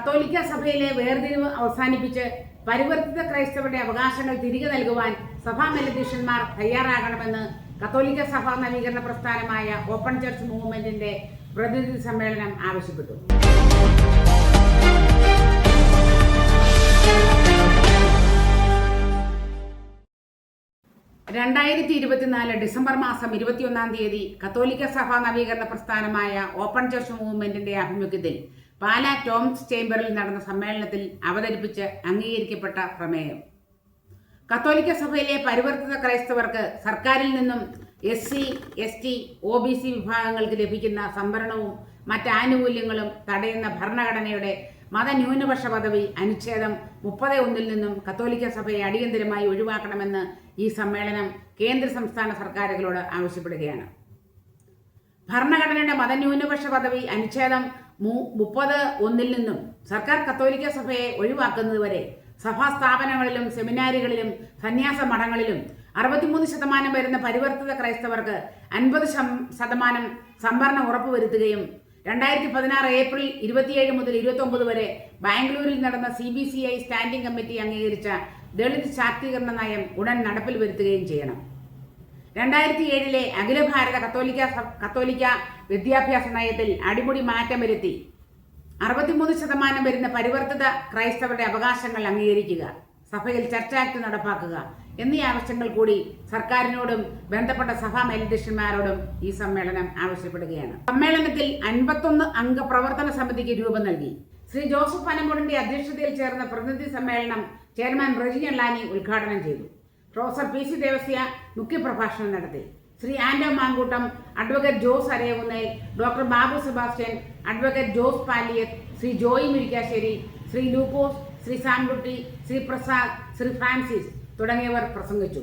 കത്തോലിക്ക സഭയിലെ വേർതിരിവ് അവസാനിപ്പിച്ച് പരിവർത്തിത ക്രൈസ്തവരുടെ അവകാശങ്ങൾ തിരികെ നൽകുവാൻ സഭാ മെലഡീഷ്യന്മാർ തയ്യാറാകണമെന്ന് കത്തോലിക്ക സഭാ നവീകരണ പ്രസ്ഥാനമായ ഓപ്പൺ ചർച്ച് മൂവ്മെന്റിന്റെ പ്രതിനിധി സമ്മേളനം ആവശ്യപ്പെട്ടു. രണ്ടായിരത്തി ഇരുപത്തിനാല് ഡിസംബർ മാസം ഇരുപത്തിയൊന്നാം തീയതി കത്തോലിക്ക സഭാ നവീകരണ പ്രസ്ഥാനമായ ഓപ്പൺ ചർച്ച് മൂവ്മെന്റിന്റെ ആഭിമുഖ്യത്തിൽ പാലാ ടോംസ് ചേംബറിൽ നടന്ന സമ്മേളനത്തിൽ അവതരിപ്പിച്ച് അംഗീകരിക്കപ്പെട്ട പ്രമേയം. കത്തോലിക്ക സഭയിലെ പരിവർത്തിത ക്രൈസ്തവർക്ക് സർക്കാരിൽ നിന്നും S C S T O B C വിഭാഗങ്ങൾക്ക് ലഭിക്കുന്ന സംവരണവും മറ്റ് ആനുകൂല്യങ്ങളും തടയുന്ന ഭരണഘടനയുടെ മതന്യൂനപക്ഷ പദവി അനുച്ഛേദം മുപ്പത് ഒന്നിൽ നിന്നും കത്തോലിക്ക സഭയെ അടിയന്തരമായി ഒഴിവാക്കണമെന്ന് ഈ സമ്മേളനം കേന്ദ്ര സംസ്ഥാന സർക്കാരുകളോട് ആവശ്യപ്പെടുകയാണ്. ഭരണഘടനയുടെ മതന്യൂനപക്ഷ പദവി അനുച്ഛേദം മുപ്പത് ഒന്നിൽ നിന്നും സർക്കാർ കത്തോലിക്ക സഭയെ ഒഴിവാക്കുന്നതുവരെ സഭാ സ്ഥാപനങ്ങളിലും സെമിനാരികളിലും സന്യാസ മഠങ്ങളിലും അറുപത്തിമൂന്ന് ശതമാനം വരുന്ന പരിവർത്തിത ക്രൈസ്തവർക്ക് അൻപത് ശതമാനം സംവരണം ഉറപ്പുവരുത്തുകയും രണ്ടായിരത്തി പതിനാറ് ഏപ്രിൽ ഇരുപത്തിയേഴ് മുതൽ ഇരുപത്തി ഒമ്പത് വരെ ബാംഗ്ലൂരിൽ നടന്ന C B C I standing committee അംഗീകരിച്ച ദളിത് ശാക്തീകരണ നയം ഉടൻ നടപ്പിൽ വരുത്തുകയും ചെയ്യണം. രണ്ടായിരത്തി ഏഴിലെ അഖില ഭാരത കത്തോലിക്ക കത്തോലിക്ക വിദ്യാഭ്യാസ നയത്തിൽ അടിമുടി മാറ്റം വരുത്തി. അറുപത്തിമൂന്ന് ശതമാനം വരുന്ന പരിവർത്തിത ക്രൈസ്തവരുടെ അവകാശങ്ങൾ അംഗീകരിക്കുക സഭയിൽ ചർച്ച ആക്ട് നടപ്പാക്കുക എന്നീ ആവശ്യങ്ങൾ കൂടി സർക്കാരിനോടും ബന്ധപ്പെട്ട സഭാ മേലധ്യക്ഷന്മാരോടും ഈ സമ്മേളനം ആവശ്യപ്പെടുകയാണ്. സമ്മേളനത്തിൽ അൻപത്തൊന്ന് അംഗ പ്രവർത്തന സമിതിക്ക് രൂപം നൽകി. ശ്രീ ജോസഫ് പനമ്പൂടിന്റെ അധ്യക്ഷതയിൽ ചേർന്ന പ്രതിനിധി സമ്മേളനം ചെയർമാൻ റജി അള്ളാനി ഉദ്ഘാടനം ചെയ്തു. പ്രൊഫസർ പി സി ദേവസ്യ മുഖ്യപ്രഭാഷണം നടത്തി. Shri Ando Mankoottam advocate Jose Arayakunnel doctor Babu Sebastian advocate Jose Paliyath Shri Joy Murikkassery Shri Lukose Shri Sankutty Shri Prasad Shri Francis തുടങ്ങിയവർ പ്രസംഗിച്ചു.